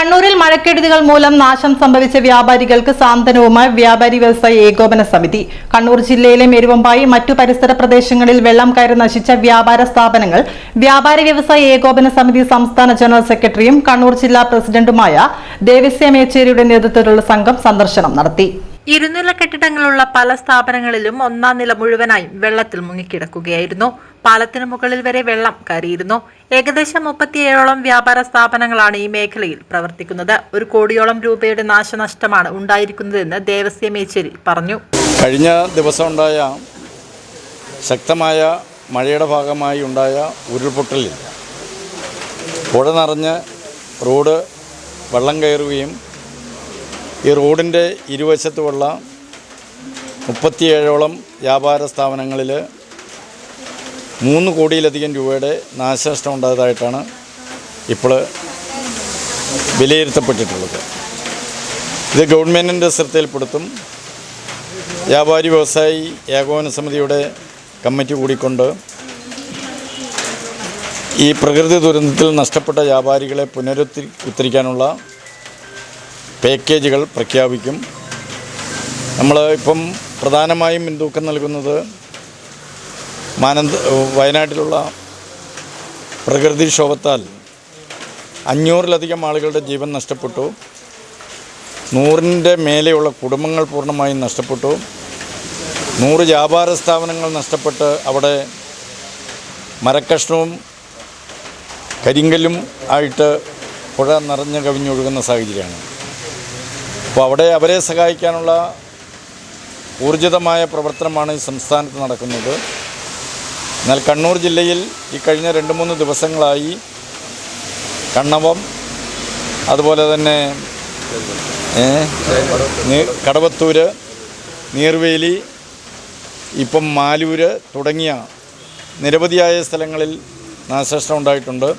കണ്ണൂരിൽ മഴക്കെടുതികൾ മൂലം നാശം സംഭവിച്ച വ്യാപാരികൾക്ക് സാന്ത്വനവുമായി വ്യാപാരി വ്യവസായ ഏകോപന സമിതി. കണ്ണൂർ ജില്ലയിലെ മെരുവമ്പായി മറ്റു പരിസര പ്രദേശങ്ങളിൽ വെള്ളം കയറി നശിച്ച വ്യാപാര സ്ഥാപനങ്ങൾ. വ്യാപാരി വ്യവസായ ഏകോപന സമിതി സംസ്ഥാന ജനറൽ സെക്രട്ടറിയും കണ്ണൂർ ജില്ലാ പ്രസിഡന്റുമായ ദേവസ്യ മേച്ചേരിയുടെ നേതൃത്വത്തിലുള്ള സംഘം സന്ദർശനം നടത്തി. ഇരുനില കെട്ടിടങ്ങളുള്ള പല സ്ഥാപനങ്ങളിലും ഒന്നാം നില മുഴുവനായും വെള്ളത്തിൽ മുങ്ങിക്കിടക്കുകയായിരുന്നു. പാലത്തിനു മുകളിൽ വരെ വെള്ളം കയറിയിരുന്നു. ഏകദേശം മുപ്പത്തിയേഴോളം വ്യാപാര സ്ഥാപനങ്ങളാണ് ഈ മേഖലയിൽ പ്രവർത്തിക്കുന്നത്. ഒരു കോടിയോളം രൂപയുടെ നാശനഷ്ടമാണ് ഉണ്ടായിരിക്കുന്നതെന്ന് ദേവസ്യ മേച്ചേരി പറഞ്ഞു. കഴിഞ്ഞ ദിവസം ഉണ്ടായ ശക്തമായ മഴയുടെ ഭാഗമായി ഉണ്ടായ ഉരുൾപൊട്ടലിൽ പുഴ നിറഞ്ഞ് റോഡ് വെള്ളം കയറുകയും ഈ റോഡിന്റെ ഇരുവശത്തുമുള്ള മുപ്പത്തിയേഴോളം വ്യാപാര സ്ഥാപനങ്ങളിൽ മൂന്ന് കോടിയിലധികം രൂപയുടെ നാശനഷ്ടം ഉണ്ടായതായിട്ടാണ് ഇപ്പോൾ വിലയിരുത്തപ്പെട്ടിട്ടുള്ളത്. ഇത് ഗവൺമെന്റിന്റെ ശ്രദ്ധയിൽപ്പെടുത്തും വ്യാപാരി വ്യവസായി ഏകോപന സമിതിയുടെ കമ്മിറ്റി കൂടിക്കൊണ്ട് ഈ പ്രകൃതി ദുരന്തത്തിൽ നഷ്ടപ്പെട്ട വ്യാപാരികളെ പുനരുദ്ധി ഉദ്ധരിക്കാനുള്ള പാക്കേജുകൾ പ്രഖ്യാപിക്കും. നമ്മൾ ഇപ്പം പ്രധാനമായും മുൻതൂക്കം നൽകുന്നത് മാനന്ത വയനാട്ടിലുള്ള പ്രകൃതിക്ഷോഭത്താൽ അഞ്ഞൂറിലധികം ആളുകളുടെ ജീവൻ നഷ്ടപ്പെട്ടു. നൂറിന്റെ മേലെയുള്ള കുടുംബങ്ങൾ പൂർണമായും നഷ്ടപ്പെട്ടു. നൂറ് വ്യാപാര സ്ഥാപനങ്ങൾ നഷ്ടപ്പെട്ട് അവിടെ മരക്കഷ്ണവും കരിങ്കല്ലും ആയിട്ട് പുഴ നിറഞ്ഞു കവിഞ്ഞൊഴുകുന്ന സാഹചര്യമാണ്. അപ്പോൾ അവിടെ അവരെ സഹായിക്കാനുള്ള ഊർജിതമായ പ്രവർത്തനമാണ് ഈ സംസ്ഥാനത്ത് നടക്കുന്നത്. എന്നാൽ കണ്ണൂർ ജില്ലയിൽ ഈ കഴിഞ്ഞ രണ്ട് മൂന്ന് ദിവസങ്ങളായി കണ്ണവം അതുപോലെ തന്നെ കടവത്തൂര് നീർവേലി ഇപ്പം മാലൂര് തുടങ്ങിയ നിരവധിയായ സ്ഥലങ്ങളിൽ നാശനഷ്ടം ഉണ്ടായിട്ടുണ്ട്.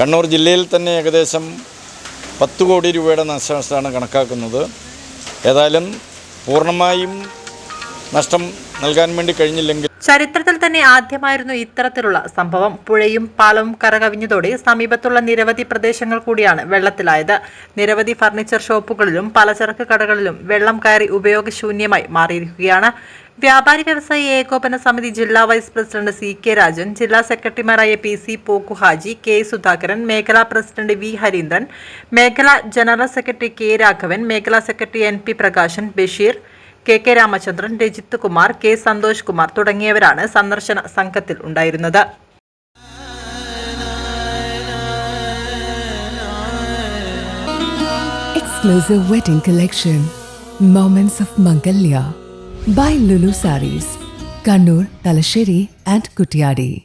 കണ്ണൂർ ജില്ലയിൽ തന്നെ ഏകദേശം പത്ത് കോടി രൂപയുടെ നഷ്ടനഷ്ടമാണ് കണക്കാക്കുന്നത്. ഏതായാലും പൂർണമായും നഷ്ടം നൽകാൻ വേണ്ടി കഴിഞ്ഞില്ലെങ്കിൽ ചരിത്രത്തിൽ തന്നെ ആദ്യമായിരുന്നു ഇത്തരത്തിലുള്ള സംഭവം. പുഴയും പാലവും കരകവിഞ്ഞതോടെ സമീപത്തുള്ള നിരവധി പ്രദേശങ്ങൾ കൂടിയാണ് വെള്ളത്തിലായത്. നിരവധി ഫർണിച്ചർ ഷോപ്പുകളിലും പലചരക്ക് കടകളിലും വെള്ളം കയറി ഉപയോഗശൂന്യമായി മാറിയിരിക്കുകയാണ്. വ്യാപാരി വ്യവസായി ഏകോപന സമിതി ജില്ലാ vice president C K Rajan ജില്ലാ സെക്രട്ടറിമാരായ P C Pokkuhaji K Sudhakaran മേഖലാ പ്രസിഡന്റ് വി ഹരീന്ദ്രൻ മേഖലാ ജനറൽ സെക്രട്ടറി കെ രാഘവൻ മേഖലാ secretary N P Prakashan Basheer K K Ramachandran Rajith Kumar K Santhosh Kumar തുടങ്ങിയവരാണ് സന്ദർശന സംഘത്തിൽ ഉണ്ടായിരുന്നത് Exclusive wedding collection. Moments of Mangalya. by Lulu Saris, Kannur, Talasheri, and Kutiyadi.